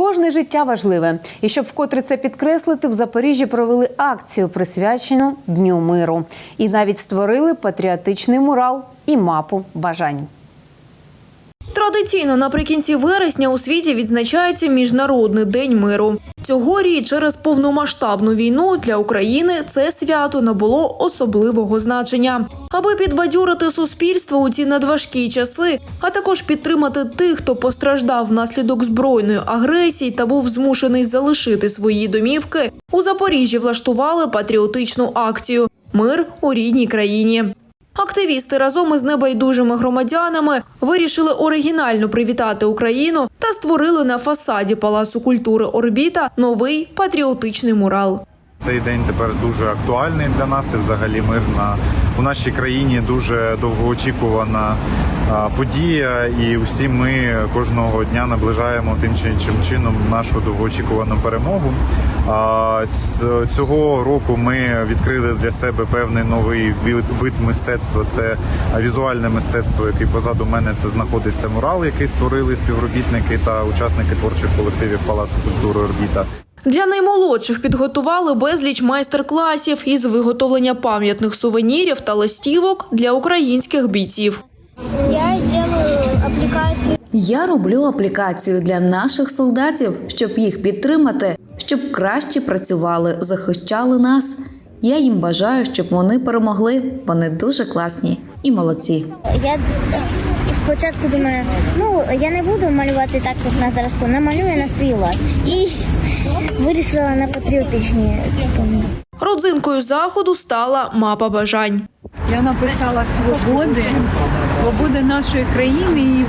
Кожне життя важливе. І щоб вкотре це підкреслити, в Запоріжжі провели акцію, присвячену Дню миру. І навіть створили патріотичний мурал і мапу бажань. Традиційно наприкінці вересня у світі відзначається Міжнародний день миру. Цьогоріч через повномасштабну війну для України це свято набуло особливого значення. Аби підбадьорити суспільство у ці надважкі часи, а також підтримати тих, хто постраждав внаслідок збройної агресії та був змушений залишити свої домівки, у Запоріжжі влаштували патріотичну акцію Мир у рідній країні. Активісти разом із небайдужими громадянами вирішили оригінально привітати Україну та створили на фасаді Палацу культури Орбіта новий патріотичний мурал. Цей день тепер дуже актуальний для нас. І взагалі мир на у нашій країні дуже довгоочікувана подія, і всі ми кожного дня наближаємо тим чи іншим чином нашу довгоочікувану перемогу. А, цього року ми відкрили для себе певний новий вид мистецтва. Це візуальне мистецтво, який позаду мене це знаходиться мурал, який створили співробітники та учасники творчих колективів Палацу культури Орбіта. Для наймолодших підготували безліч майстер-класів із виготовлення пам'ятних сувенірів та листівок для українських бійців. Я делаю аппликации Я роблю аплікацію для наших солдатів, щоб їх підтримати, щоб краще працювали, захищали нас. Я їм бажаю, щоб вони перемогли. Вони дуже класні і молодці. Я спочатку думаю, ну я не буду малювати так, як на зразку, намалюю на свій лад. І вирішила на патріотичні. Тому. Родзинкою заходу стала мапа бажань. Я написала свободи, свободи нашої країни і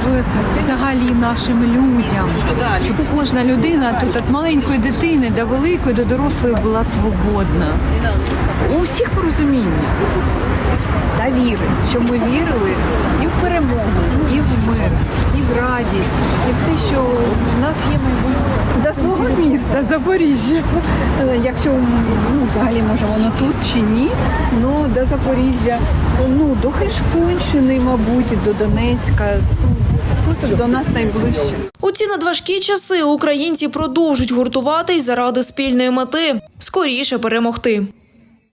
взагалі нашим людям. Щоб кожна людина тут від маленької дитини до великої, до дорослої була свободна. У всіх порозуміння та віри, що ми вірили і в перемогу, і в мир, і в радість, і в те, що в нас є міста Запоріжжя. Е, Якщо ну, взагалі може воно тут чи ні, ну до Запоріжжя, ну до Херсонщини, мабуть, до Донецька. Тут до нас найближче. У ці надважкі часи українці продовжують гуртуватись заради спільної мети скоріше перемогти.